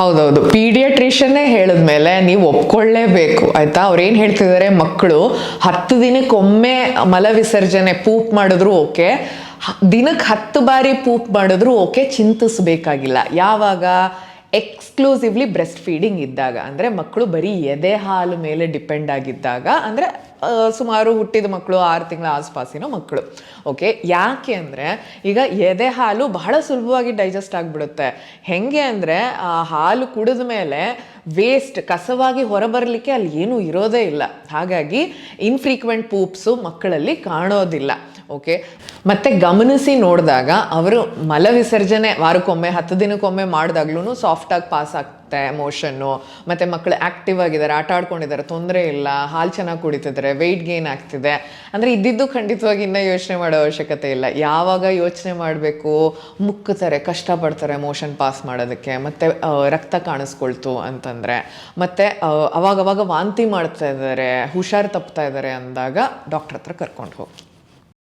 ಹೌದೌದು. ಪೀಡಿಯಾಟ್ರಿಷನ್ನೇ ಹೇಳಿದ್ಮೇಲೆ ನೀವು ಒಪ್ಕೊಳ್ಳೇಬೇಕು, ಆಯ್ತಾ? ಅವ್ರೇನು ಹೇಳ್ತಿದ್ದಾರೆ ಮಕ್ಕಳು ಹತ್ತು ದಿನಕ್ಕೊಮ್ಮೆ ಮಲ ವಿಸರ್ಜನೆ ಪೂಪ್ ಮಾಡಿದ್ರು ಓಕೆ ದಿನಕ್ಕೆ ಹತ್ತು ಬಾರಿ ಪೂಪ್ ಮಾಡಿದ್ರು ಓಕೆ, ಚಿಂತಿಸಬೇಕಾಗಿಲ್ಲ. ಯಾವಾಗ? ಎಕ್ಸ್ಕ್ಲೂಸಿವ್ಲಿ ಬ್ರೆಸ್ಟ್ ಫೀಡಿಂಗ್ ಇದ್ದಾಗ. ಅಂದರೆ ಮಕ್ಕಳು ಬರೀ ಎದೆ ಹಾಲು ಮೇಲೆ ಡಿಪೆಂಡ್ ಆಗಿದ್ದಾಗ, ಅಂದರೆ ಸುಮಾರು ಹುಟ್ಟಿದ ಮಕ್ಕಳು, ಆರು ತಿಂಗಳ ಆಸ್ಪಾಸಿನ ಮಕ್ಕಳು. ಓಕೆ ಯಾಕೆ ಅಂದರೆ, ಈಗ ಎದೆ ಹಾಲು ಬಹಳ ಸುಲಭವಾಗಿ ಡೈಜೆಸ್ಟ್ ಆಗಿಬಿಡುತ್ತೆ. ಹೆಂಗೆ ಅಂದರೆ, ಆ, ಹಾಲು ಕುಡಿದ ಮೇಲೆ ವೇಸ್ಟ್ ಕಸವಾಗಿ ಹೊರಬರಲಿಕ್ಕೆ ಅಲ್ಲಿ ಏನೂ ಇರೋದೇ ಇಲ್ಲ. ಹಾಗಾಗಿ ಇನ್ಫ್ರೀಕ್ವೆಂಟ್ ಪೂಪ್ಸು ಮಕ್ಕಳಲ್ಲಿ ಕಾಣೋದಿಲ್ಲ. ಓಕೆ ಮತ್ತೆ ಗಮನಿಸಿ ನೋಡಿದಾಗ, ಅವರು ಮಲ ವಿಸರ್ಜನೆ ವಾರಕ್ಕೊಮ್ಮೆ, ಹತ್ತು ದಿನಕ್ಕೊಮ್ಮೆ ಮಾಡಿದಾಗ್ಲೂ ಸಾಫ್ಟಾಗಿ ಪಾಸ್ ಆಗ್ತೆ ಮೋಷನ್ನು ಮತ್ತು ಮಕ್ಕಳು ಆ್ಯಕ್ಟಿವ್ ಆಗಿದ್ದಾರೆ, ಆಟ ಆಡ್ಕೊಂಡಿದ್ದಾರೆ, ತೊಂದರೆ ಇಲ್ಲ, ಹಾಲು ಚೆನ್ನಾಗಿ ಕುಡಿತಿದ್ದಾರೆ ವೆಯ್ಟ್ ಗೇನ್ ಆಗ್ತಿದೆ. ಅಂದರೆ ಇದ್ದಿದ್ದು ಖಂಡಿತವಾಗಿ ಇನ್ನೂ ಯೋಚನೆ ಮಾಡೋ ಅವಶ್ಯಕತೆ ಇಲ್ಲ. ಯಾವಾಗ ಯೋಚನೆ ಮಾಡಬೇಕು, ಮುಕ್ಕುತ್ತಾರೆ, ಕಷ್ಟಪಡ್ತಾರೆ ಮೋಷನ್ ಪಾಸ್ ಮಾಡೋದಕ್ಕೆ. ಮತ್ತು ರಕ್ತ ಕಾಣಿಸ್ಕೊಳ್ತು ಅಂತಂದರೆ. ಮತ್ತು ಅವಾಗವಾಗ ವಾಂತಿ ಮಾಡ್ತಾ ಇದ್ದಾರೆ, ಹುಷಾರು ತಪ್ತಾ ಇದ್ದಾರೆ ಅಂದಾಗ ಡಾಕ್ಟ್ರ್ ಹತ್ರ ಕರ್ಕೊಂಡು ಹೋಗಿ.